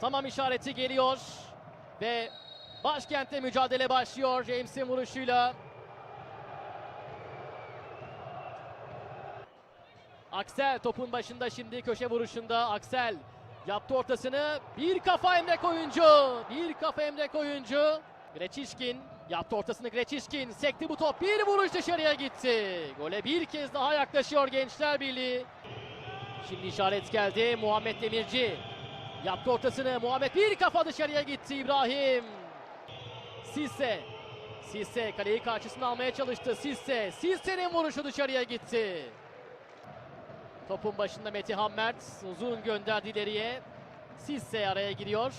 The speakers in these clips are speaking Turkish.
Tamam işareti geliyor. Ve başkentte mücadele başlıyor James'in vuruşuyla. Aksel topun başında şimdi köşe vuruşunda. Aksel yaptı ortasını. Bir kafa Emre oyuncu bir kafa Emre oyuncu. Greçişkin yaptı ortasını Greçişkin sekti bu top. Bir vuruş dışarıya gitti. Gole bir kez daha yaklaşıyor Gençler Birliği. Şimdi işaret geldi. Muhammed Demirci yaptı ortasını Muhammed bir kafa dışarıya gitti İbrahim Sisse Sisse kaleyi karşısına almaya çalıştı Sisse Sisse'nin vuruşu dışarıya gitti Topun başında Metehan Mert uzun gönderdi ileriye. Sisse araya giriyor.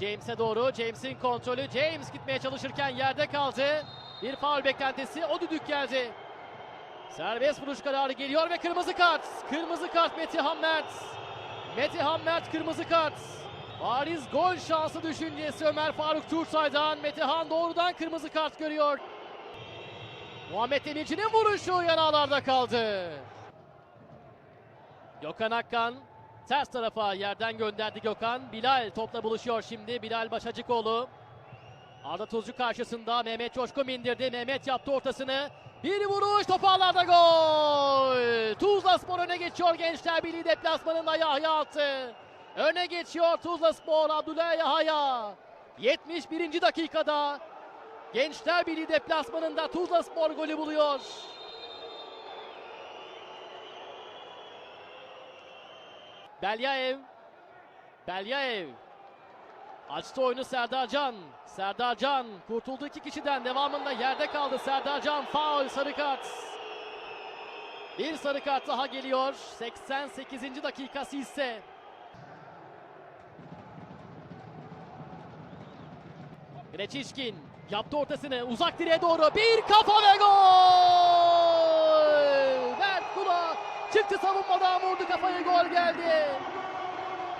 James'e doğru. James'in kontrolü. James gitmeye çalışırken yerde kaldı. Bir faul beklentisi. O düdük geldi. Serbest vuruş kararı geliyor ve kırmızı kart. Kırmızı kart Metehan Mert. Metehan Mert kırmızı kart. Bariz gol şansı düşüncesi Ömer Faruk Tursay'dan. Metehan doğrudan kırmızı kart görüyor. Muhammed Demirci'nin vuruşu yanağlarda kaldı. Gökhan Akkan ters tarafa yerden gönderdi Gökhan. Bilal topla buluşuyor şimdi. Bilal Başacıkoğlu. Arda Tuzcu karşısında Mehmet Coşkun indirdi. Mehmet yaptı ortasını. Bir vuruş top ağlarda gol. Tuzla Spor öne geçiyor Gençler Birliği deplasmanında Yahya attı. Öne geçiyor Tuzla Spor Abdullah Yahya. 71. dakikada Gençler Birliği deplasmanında Tuzla Spor golü buluyor. Belyaev. Belyaev. Açtı oyunu Serdarcan. Serdarcan kurtuldu iki kişiden. Devamında yerde kaldı Serdarcan. Faul sarı kart. Bir sarı kart daha geliyor. 88. dakikası ise. Greçişkin yaptı ortasını uzak direğe doğru bir kafa ve gol! Mert Kula çıktı savunmadan vurdu kafaya gol geldi.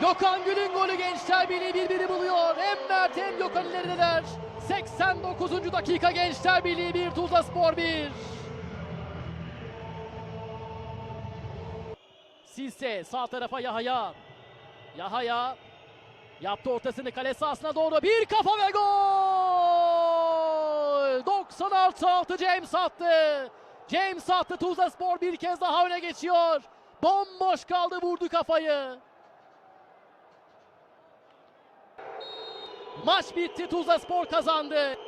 Gökhan Gül'ün golü Gençler Birliği birbiri buluyor. Hem Mert hem Gökhan ilerideler. 89. dakika Gençler Birliği 1 Tuzla Spor 1. Silse sağ tarafa Yahaya. Yahaya yaptı ortasını kale sahasına doğru bir kafa ve gol! 96 6 James attı. James attı Tuzla Spor bir kez daha öne geçiyor. Bomboş kaldı vurdu kafayı. Maç bitti Tuzla Spor kazandı.